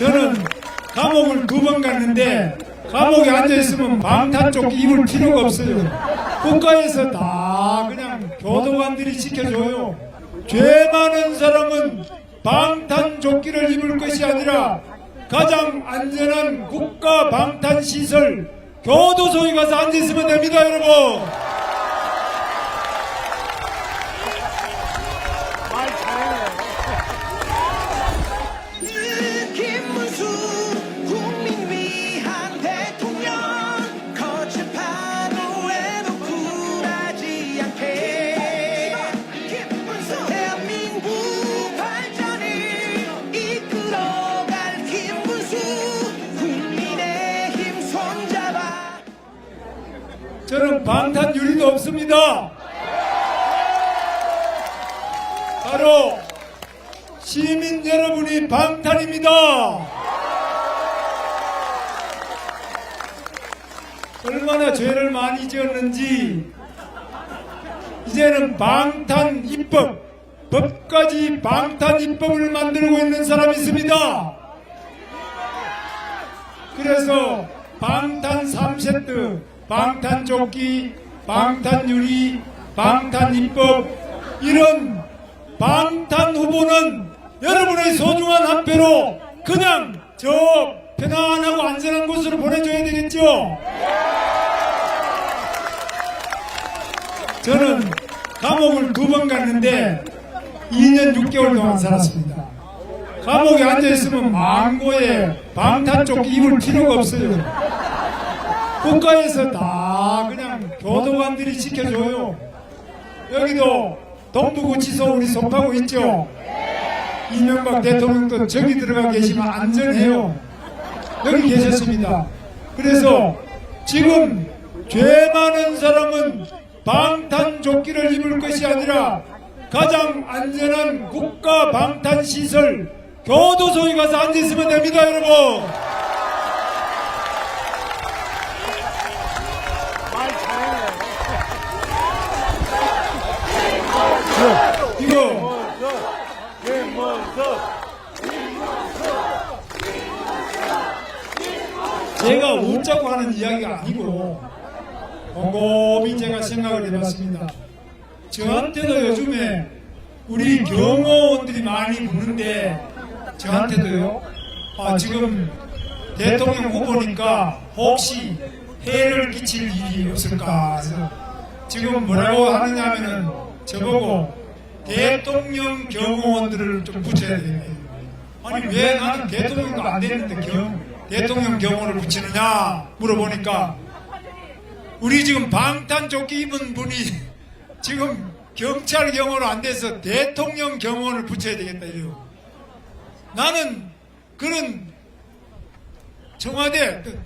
저는 감옥을 두 번 갔는데 감옥에 앉아있으면 방탄 쪽 입을 필요가 없어요. 국가에서 다 그냥 교도관들이 지켜줘요. 죄 많은 사람은 방탄 조끼를 입을 것이 아니라 가장 안전한 국가 방탄 시설 교도소에 가서 앉아있으면 됩니다, 여러분. 없습니다. 바로 시민 여러분이 방탄입니다. 얼마나 죄를 많이 지었는지 이제는 방탄 입법 법까지 방탄 입법을 만들고 있는 사람이 있습니다. 그래서 방탄 3세트, 방탄 조끼, 방탄 유리, 방탄 입법 이런 방탄 후보는 여러분의 소중한 한 표로 그냥 저 편안하고 안전한 곳으로 보내줘야 되겠죠? 저는 감옥을 두 번 갔는데 2년 6개월 동안 살았습니다. 감옥에 앉아있으면 망고에 방탄 쪽 입을 필요가 없어요. 국가에서 다 그냥 교도관들이 지켜줘요. 여기도 동부구치소 우리 속하고 있죠. 이명박 대통령도 저기 들어가 계시면 안전해요. 여기 계셨습니다. 그래서 지금 죄 많은 사람은 방탄 조끼를 입을 것이 아니라 가장 안전한 국가 방탄 시설 교도소에 가서 앉아있으면 됩니다, 여러분. 이거 제가 웃자고 하는 이야기가 아니고 곰곰이 제가 생각을 해봤습니다. 저한테도 요즘에 우리 경호원들이 많이 부는데 저한테도요. 아, 지금 대통령 후보니까 혹시 해를 끼칠 일이 없을까 지금 뭐라고 하느냐면은 저보고 대통령 경호원들을 좀 붙여야 되네. 아니 왜 나는 대통령도 안 되는데 경, 대통령 경호를 붙이느냐 물어보니까 우리 지금 방탄조끼 입은 분이 지금 경찰 경호로 안 돼서 대통령 경호를 붙여야 되겠다 이래요. 나는 그런 청와대 그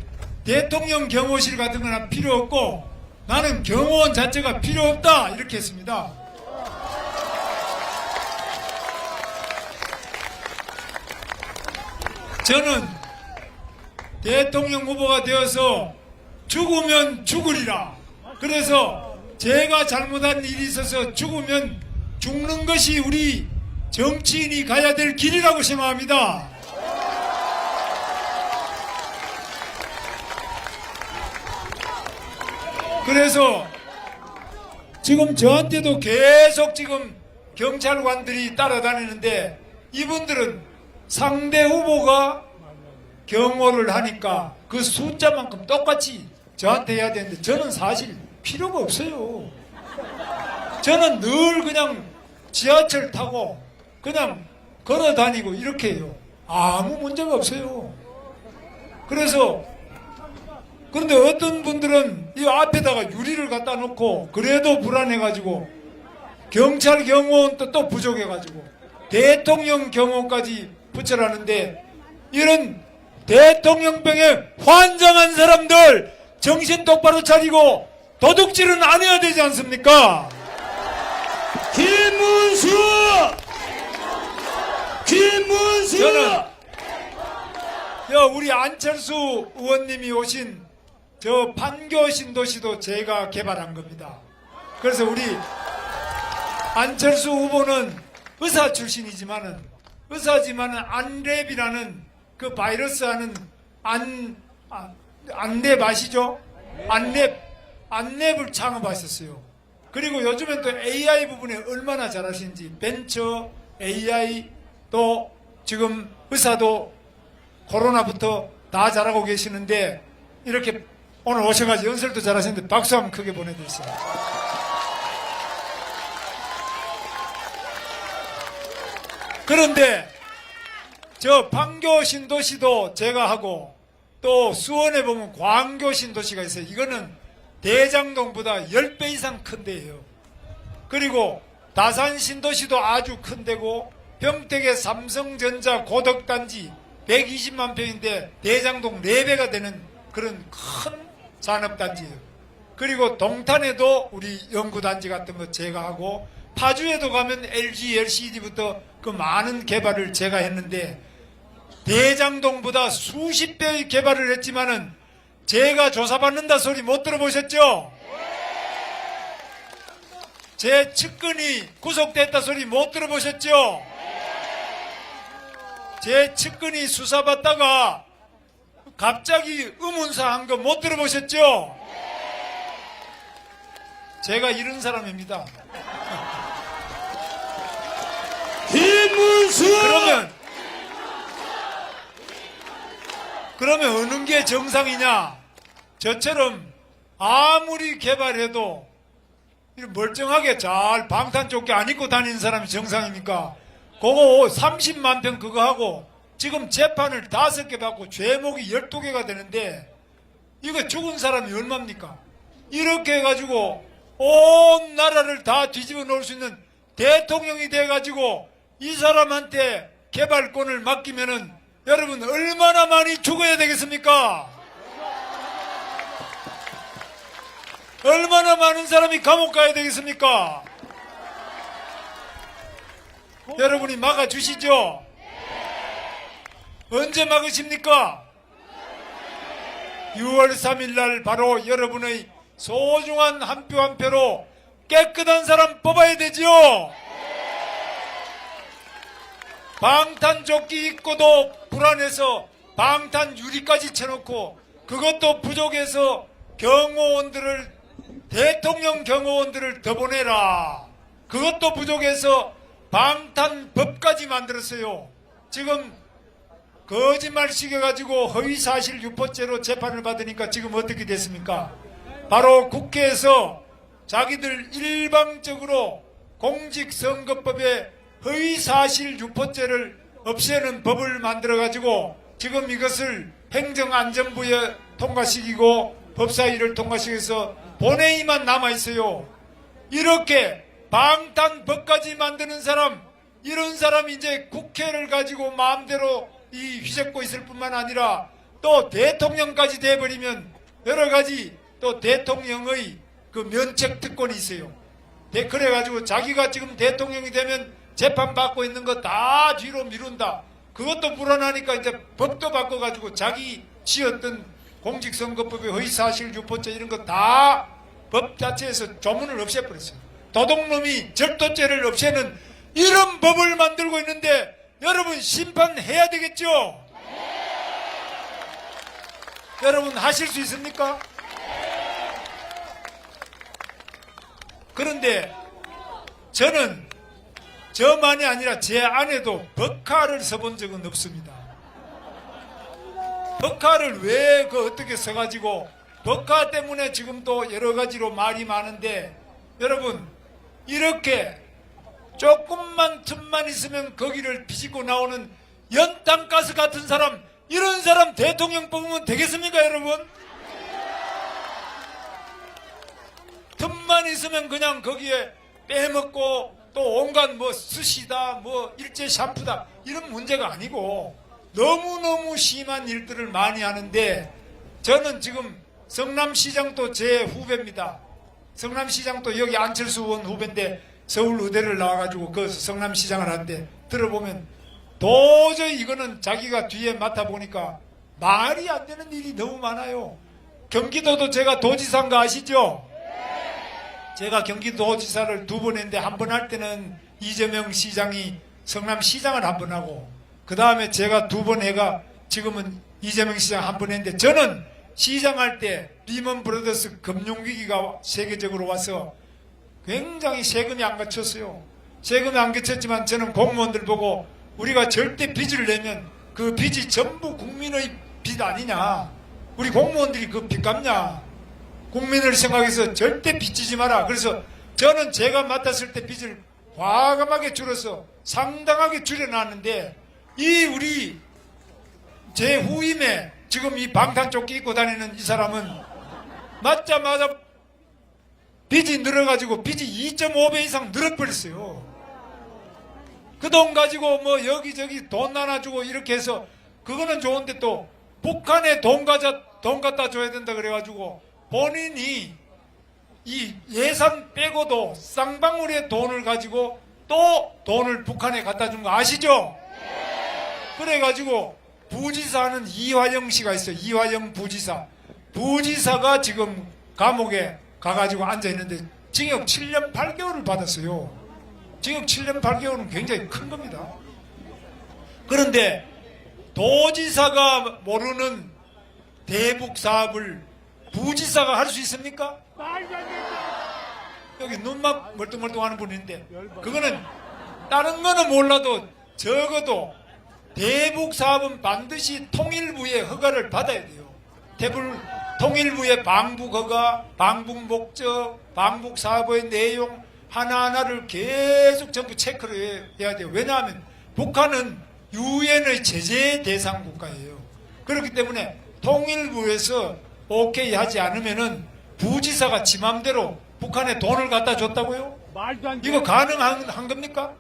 대통령 경호실 같은 거나 필요 없고 나는 경호원 자체가 필요 없다 이렇게 했습니다. 저는 대통령 후보가 되어서 죽으면 죽으리라. 그래서 제가 잘못한 일이 있어서 죽으면 죽는 것이 우리 정치인이 가야 될 길이라고 생각합니다. 그래서 지금 저한테도 계속 지금 경찰관들이 따라다니는데 이분들은 상대 후보가 경호를 하니까 그 숫자만큼 똑같이 저한테 해야 되는데 저는 사실 필요가 없어요. 저는 늘 그냥 지하철 타고 그냥 걸어 다니고 이렇게 해요. 아무 문제가 없어요. 그래서 그런데 어떤 분들은 이 앞에다가 유리를 갖다 놓고 그래도 불안해가지고 경찰 경호원 또, 또 부족해가지고 대통령 경호까지 붙여라는데 이런 대통령병에 환장한 사람들 정신 똑바로 차리고 도둑질은 안 해야 되지 않습니까? 김문수 김문수 저는 여 우리 안철수 의원님이 오신 저 판교 신도시도 제가 개발한 겁니다. 그래서 우리 안철수 후보는 의사 출신이지만은 의사지만은 안랩이라는 그 바이러스 하는 안, 아, 안랩 아시죠? 안랩, 안랩을 창업하셨어요. 그리고 요즘엔 또 AI 부분에 얼마나 잘하시는지 벤처, AI 또 지금 의사도 코로나부터 다 잘하고 계시는데 이렇게 오늘 오셔가지고 연설도 잘하시는데 박수 한번 크게 보내드리세요. 그런데 저 판교 신도시도 제가 하고 또 수원에 보면 광교 신도시가 있어요. 이거는 대장동보다 10배 이상 큰 데예요. 그리고 다산 신도시도 아주 큰 데고 평택의 삼성전자 고덕단지 120만 평인데 대장동 4배가 되는 그런 큰 산업단지예요. 그리고 동탄에도 우리 연구단지 같은 거 제가 하고 파주에도 가면 LG, LCD부터 그 많은 개발을 제가 했는데 대장동보다 수십 배의 개발을 했지만은 제가 조사받는다 소리 못 들어보셨죠? 제 측근이 구속됐다 소리 못 들어보셨죠? 제 측근이 수사받다가 갑자기 의문사 한 거 못 들어보셨죠? 제가 이런 사람입니다. 김문수 그러면 그러면 어느 게 정상이냐? 저처럼 아무리 개발해도 멀쩡하게 잘 방탄 조끼 안 입고 다니는 사람이 정상입니까? 그거 30만 평 그거 하고 지금 재판을 다섯 개 받고 죄목이 12개가 되는데 이거 죽은 사람이 얼마입니까? 이렇게 해가지고 온 나라를 다 뒤집어 놓을 수 있는 대통령이 돼가지고 이 사람한테 개발권을 맡기면은 여러분 얼마나 많이 죽어야 되겠습니까? 얼마나 많은 사람이 감옥 가야 되겠습니까? 여러분이 막아주시죠? 언제 막으십니까? 6월 3일 날 바로 여러분의 소중한 한 표한 표로 깨끗한 사람 뽑아야 되지요? 방탄조끼 입고도 불안해서 방탄 유리까지 쳐놓고 그것도 부족해서 경호원들을 대통령 경호원들을 더 보내라. 그것도 부족해서 방탄법까지 만들었어요. 지금 거짓말 시켜가지고 허위사실 유포죄로 재판을 받으니까 지금 어떻게 됐습니까? 바로 국회에서 자기들 일방적으로 공직선거법에 허위사실 유포죄를 없애는 법을 만들어가지고 지금 이것을 행정안전부에 통과시키고 법사위를 통과시켜서 본회의만 남아있어요. 이렇게 방탄법까지 만드는 사람, 이런 사람이 이제 국회를 가지고 마음대로 이 휘젓고 있을 뿐만 아니라 또 대통령까지 돼버리면 여러 가지 또 대통령의 그 면책 특권이 있어요. 대- 그래가지고 자기가 지금 대통령이 되면 재판받고 있는 거 다 뒤로 미룬다. 그것도 불안하니까 이제 법도 바꿔가지고 자기 지었던 공직선거법의 허위사실 유포죄 이런 거 다 법 자체에서 조문을 없애버렸어요. 도둑놈이 절도죄를 없애는 이런 법을 만들고 있는데 여러분 심판해야 되겠죠? 여러분 하실 수 있습니까? 그런데 저는 저만이 아니라 제 아내도 법카를 써본 적은 없습니다. 법카를 왜 그 어떻게 써가지고 법카 때문에 지금 또 여러 가지로 말이 많은데 여러분 이렇게 조금만 틈만 있으면 거기를 비집고 나오는 연탄가스 같은 사람 이런 사람 대통령 뽑으면 되겠습니까 여러분? 틈만 있으면 그냥 거기에 빼먹고 또 온갖 뭐 스시다 뭐 일제 샴푸다 이런 문제가 아니고 너무너무 심한 일들을 많이 하는데 저는 지금 성남시장도 제 후배입니다. 성남시장도 여기 안철수 의원 후배인데 서울 의대를 나와가지고 그 성남시장을 하는데 들어보면 도저히 이거는 자기가 뒤에 맡아보니까 말이 안 되는 일이 너무 많아요. 경기도도 제가 도지사인 거 아시죠? 제가 경기도지사를 두 번 했는데 한 번 할 때는 이재명 시장이 성남시장을 한 번 하고 그 다음에 제가 두 번 해가 지금은 이재명 시장 한 번 했는데 저는 시장 할 때 리먼 브라더스 금융위기가 세계적으로 와서 굉장히 세금이 안 갇혔어요. 세금이 안 갇혔지만 저는 공무원들 보고 우리가 절대 빚을 내면 그 빚이 전부 국민의 빚 아니냐. 우리 공무원들이 그 빚 갚냐. 국민을 생각해서 절대 빚지지 마라. 그래서 저는 제가 맡았을 때 빚을 과감하게 줄여서 상당하게 줄여놨는데 이 우리 제 후임에 지금 이 방탄조끼 입고 다니는 이 사람은 맞자마자 빚이 늘어가지고 빚이 2.5배 이상 늘어버렸어요. 그 돈 가지고 뭐 여기저기 돈 나눠주고 이렇게 해서 그거는 좋은데 또 북한에 돈 가자 돈 갖다 줘야 된다 그래가지고 본인이 이 예산 빼고도 쌍방울의 돈을 가지고 또 돈을 북한에 갖다 준 거 아시죠? 그래가지고 부지사는 이화영 씨가 있어요. 이화영 부지사. 부지사가 지금 감옥에 가가지고 앉아 있는데 징역 7년 8개월을 받았어요. 징역 7년 8개월은 굉장히 큰 겁니다. 그런데 도지사가 모르는 대북 사업을 부지사가 할 수 있습니까? 여기 눈만 멀뚱멀뚱하는 분인데 그거는 다른 거는 몰라도 적어도 대북 사업은 반드시 통일부의 허가를 받아야 돼요. 대북 통일부의 방북 허가, 방북 목적, 방북 사업의 내용 하나하나를 계속 전부 체크를 해야 돼요. 왜냐하면 북한은 유엔의 제재 대상 국가예요. 그렇기 때문에 통일부에서 오케이 하지 않으면은 부지사가 지 맘대로 북한에 돈을 갖다 줬다고요? 말도 안 돼. 이거 가능한 한 겁니까?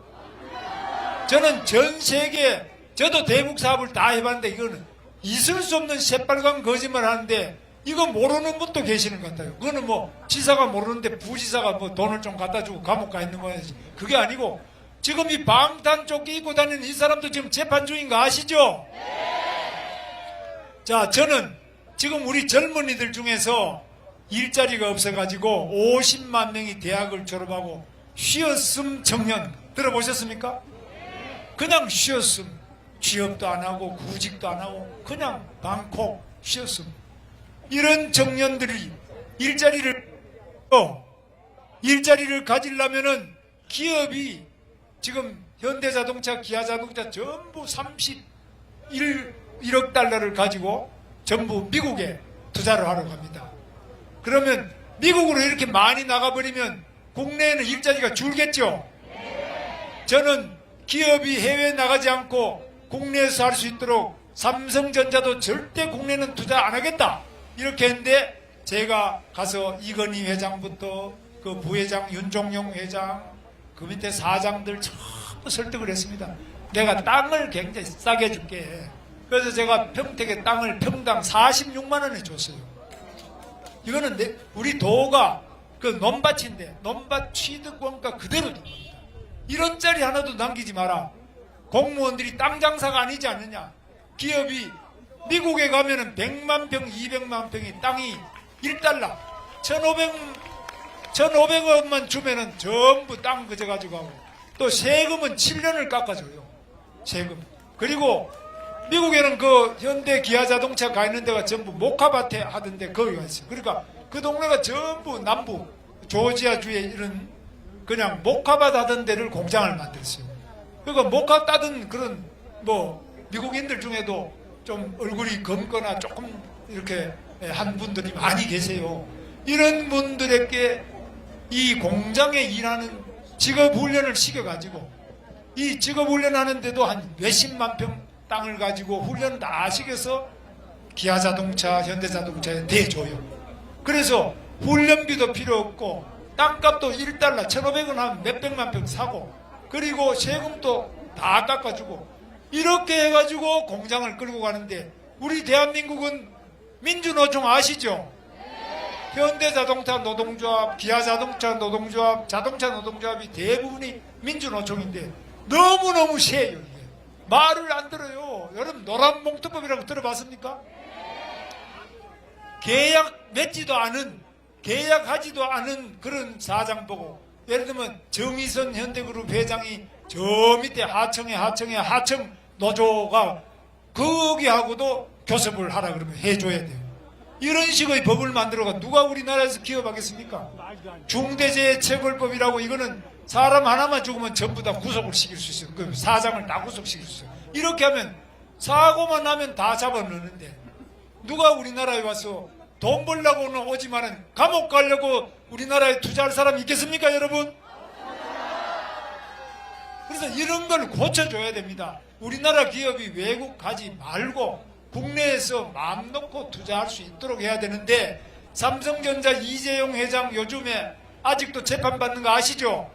저는 전 세계 저도 대북 사업을 다 해봤는데 이거는 있을 수 없는 새빨간 거짓말 하는데 이거 모르는 분도 계시는 것 같아요. 그거는 뭐 지사가 모르는데 부지사가 뭐 돈을 좀 갖다 주고 감옥 가 있는 거지. 그게 아니고 지금 이 방탄 조끼 입고 다니는 이 사람도 지금 재판 중인 거 아시죠? 자, 저는 지금 우리 젊은이들 중에서 일자리가 없어가지고 50만 명이 대학을 졸업하고 쉬었음 청년 들어보셨습니까? 그냥 쉬었음. 취업도 안 하고 구직도 안 하고 그냥 방콕 쉬었음. 이런 청년들이 일자리를 어, 일자리를 가지려면은 기업이 지금 현대자동차, 기아자동차 전부 31 1억 달러를 가지고 전부 미국에 투자를 하러 갑니다. 그러면 미국으로 이렇게 많이 나가버리면 국내에는 일자리가 줄겠죠? 저는 기업이 해외에 나가지 않고 국내에서 할 수 있도록 삼성전자도 절대 국내는 투자 안 하겠다. 이렇게 했는데 제가 가서 이건희 회장부터 그 부회장 윤종용 회장 그 밑에 사장들 전부 설득을 했습니다. 내가 땅을 굉장히 싸게 줄게. 그래서 제가 평택에 땅을 평당 46만 원에 줬어요. 이거는 내- 우리 도가 그 논밭인데 논밭 취득 원가 그대로 된 겁니다. 이런 자리 하나도 남기지 마라. 공무원들이 땅 장사가 아니지 않느냐. 기업이 미국에 가면은 100만 평, 200만 평이 땅이 1달러, 1,500, 1,500원만 주면은 전부 땅 그저 가지고 하고 또 세금은 7년을 깎아줘요. 세금. 그리고 미국에는 그 현대 기아 자동차 가 있는 데가 전부 모카밭에 하던데 거기 가 있어요. 그러니까 그 동네가 전부 남부 조지아주에 이런 그냥 모카밭 하던 데를 공장을 만들었어요. 그러니까 모카 따던 그런 뭐 미국인들 중에도 좀 얼굴이 검거나 조금 이렇게 한 분들이 많이 계세요. 이런 분들에게 이 공장에 일하는 직업 훈련을 시켜가지고 이 직업 훈련하는데도 한 몇십만 평 땅을 가지고 훈련 다 시켜서 기아 자동차, 현대 자동차에 대줘요. 그래서 훈련비도 필요 없고 땅값도 1달러, 1,500원 하면 몇백만 평 사고 그리고 세금도 다 깎아주고 이렇게 해가지고 공장을 끌고 가는데 우리 대한민국은 민주노총 아시죠? 현대자동차 노동조합, 기아자동차 노동조합, 자동차 노동조합이 대부분이 민주노총인데 너무너무 세요. 말을 안 들어요. 여러분 노란봉투법이라고 들어봤습니까? 계약 맺지도 않은 계약하지도 않은 그런 사장 보고 예를 들면 정의선 현대그룹 회장이 저 밑에 하청에 하청에 하청 노조가 거기하고도 교섭을 하라 그러면 해줘야 돼요. 이런 식의 법을 만들어가 누가 우리나라에서 기업하겠습니까? 중대재해 처벌법이라고 이거는 사람 하나만 죽으면 전부 다 구속을 시킬 수 있어요. 그 사장을 다 구속시킬 수 있어요. 이렇게 하면 사고만 나면 다 잡아넣는데 누가 우리나라에 와서 돈 벌려고는 오지만은 감옥 가려고 우리나라에 투자할 사람 있겠습니까, 여러분? 그래서 이런 걸 고쳐줘야 됩니다. 우리나라 기업이 외국 가지 말고 국내에서 마음 놓고 투자할 수 있도록 해야 되는데 삼성전자 이재용 회장 요즘에 아직도 재판받는 거 아시죠?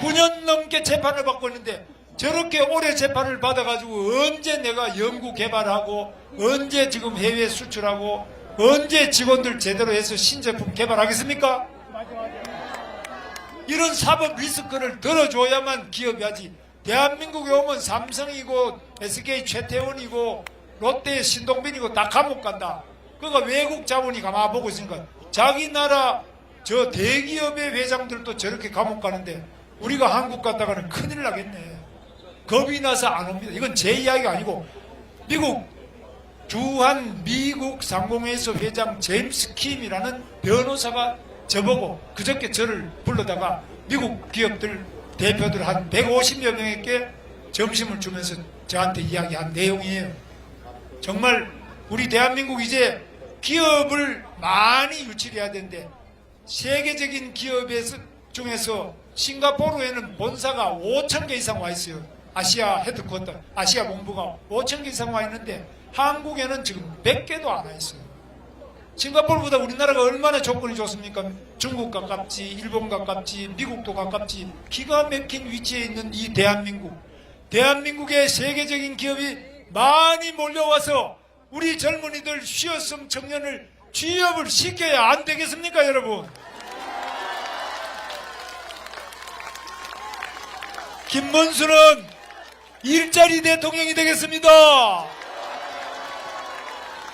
9년 넘게 재판을 받고 있는데 저렇게 오래 재판을 받아가지고 언제 내가 연구 개발하고 언제 지금 해외 수출하고 언제 직원들 제대로 해서 신제품 개발하겠습니까? 이런 사법 리스크를 들어줘야만 기업이 하지. 대한민국에 오면 삼성이고 SK 최태원이고 롯데 신동빈이고 다 감옥 간다. 그러니까 외국 자본이 가만 보고 있으니까 자기 나라 저 대기업의 회장들도 저렇게 감옥 가는데 우리가 한국 갔다가는 큰일 나겠네. 겁이 나서 안 옵니다. 이건 제 이야기가 아니고 미국 주한 미국 상공회의소 회장 제임스 킴이라는 변호사가 저보고 그저께 저를 불러다가 미국 기업들 대표들 한 150여 명에게 점심을 주면서 저한테 이야기한 내용이에요. 정말 우리 대한민국 이제 기업을 많이 유치해야 되는데 세계적인 기업에서 중에서 싱가포르에는 본사가 5천 개 이상 와 있어요. 아시아 헤드쿼터, 아시아 본부가 5천 개 이상 와 있는데 한국에는 지금 100개도 안 와 있어요. 싱가포르보다 우리나라가 얼마나 조건이 좋습니까? 중국 가깝지, 일본 가깝지, 미국도 가깝지, 기가 막힌 위치에 있는 이 대한민국. 대한민국의 세계적인 기업이 많이 몰려와서 우리 젊은이들 쉬었음 청년을 취업을 시켜야 안 되겠습니까, 여러분? 김문수는 일자리 대통령이 되겠습니다.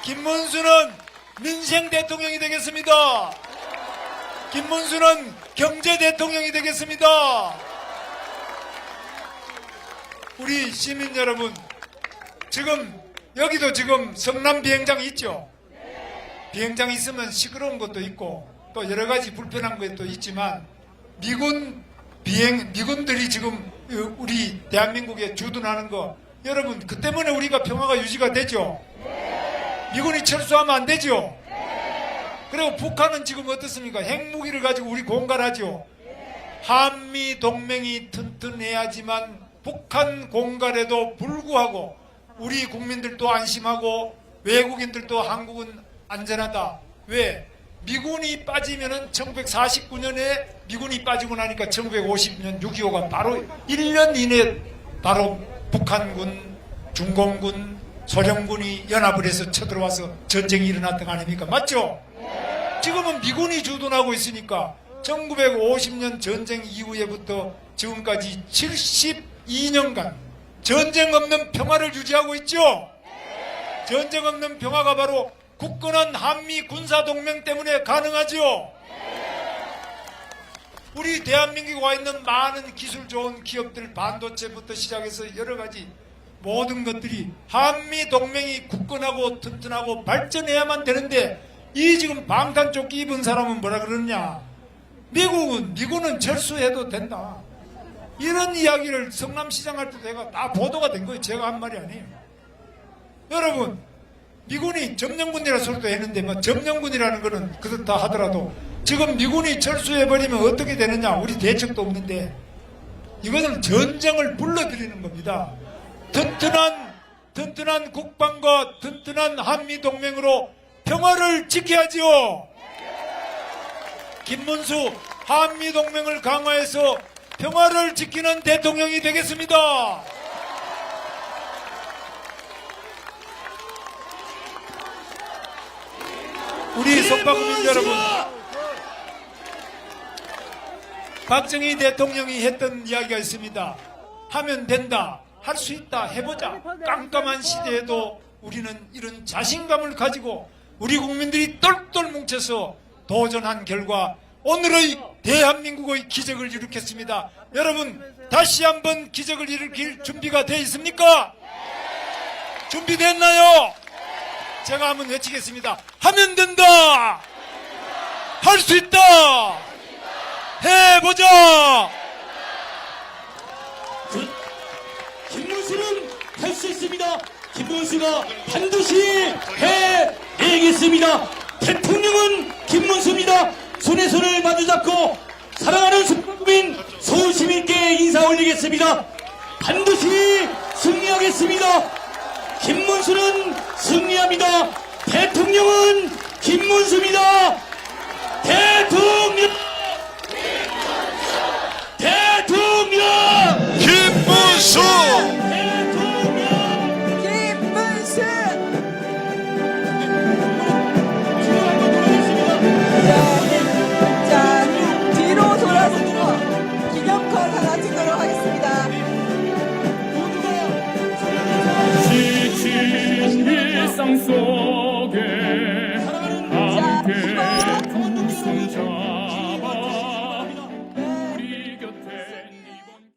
김문수는 민생 대통령이 되겠습니다. 김문수는 경제 대통령이 되겠습니다. 우리 시민 여러분, 지금 여기도 지금 성남 비행장 있죠? 비행장 있으면 시끄러운 것도 있고 또 여러 가지 불편한 것도 있지만 미군 비행 미군들이 지금 우리 대한민국에 주둔하는 거 여러분 그 때문에 우리가 평화가 유지가 되죠. 미군이 철수하면 안 되죠. 그리고 북한은 지금 어떻습니까? 핵무기를 가지고 우리 공갈하죠. 한미 동맹이 튼튼해야지만 북한 공갈에도 불구하고 우리 국민들도 안심하고 외국인들도 한국은 안전하다. 왜? 미군이 빠지면은 1949년에 미군이 빠지고 나니까 1950년 6.25가 바로 1년 이내 바로 북한군, 중공군, 소련군이 연합을 해서 쳐들어와서 전쟁이 일어났던 거 아닙니까? 맞죠? 지금은 미군이 주둔하고 있으니까 1950년 전쟁 이후에부터 지금까지 72년간 전쟁 없는 평화를 유지하고 있죠? 전쟁 없는 평화가 바로 굳건한 한미 군사동맹 때문에 가능하죠? 우리 대한민국에 와 있는 많은 기술 좋은 기업들 반도체부터 시작해서 여러 가지 모든 것들이 한미 동맹이 굳건하고 튼튼하고 발전해야만 되는데 이 지금 방탄조끼 입은 사람은 뭐라 그러느냐? 미국은 미군은 철수해도 된다. 이런 이야기를 성남시장 할 때 내가 다 보도가 된 거예요. 제가 한 말이 아니에요. 여러분 미군이 점령군이라 소리도 했는데 뭐 점령군이라는 거는 그렇다 하더라도 지금 미군이 철수해버리면 어떻게 되느냐 우리 대책도 없는데 이것은 전쟁을 불러들이는 겁니다 튼튼한 튼튼한 국방과 튼튼한 한미 동맹으로 평화를 지켜야지요. 김문수 한미 동맹을 강화해서 평화를 지키는 대통령이 되겠습니다. 우리 속박민 여러분, 박정희 대통령이 했던 이야기가 있습니다. 하면 된다. 할 수 있다. 해보자. 깜깜한 시대에도 우리는 이런 자신감을 가지고 우리 국민들이 똘똘 뭉쳐서 도전한 결과 오늘의 대한민국의 기적을 일으켰습니다. 여러분 다시 한번 기적을 일으킬 준비가 되어 있습니까? 준비됐나요? 제가 한번 외치겠습니다. 하면 된다! 할 수 있다! 해보자! 김문수는 할 수 있습니다. 김문수가 반드시 해내겠습니다. 대통령은 김문수입니다. 손에 손을 마주잡고 사랑하는 국민 서울시민께 인사 올리겠습니다. 반드시 승리하겠습니다. 김문수는 승리 합니다. 대통령은 김문수입니다.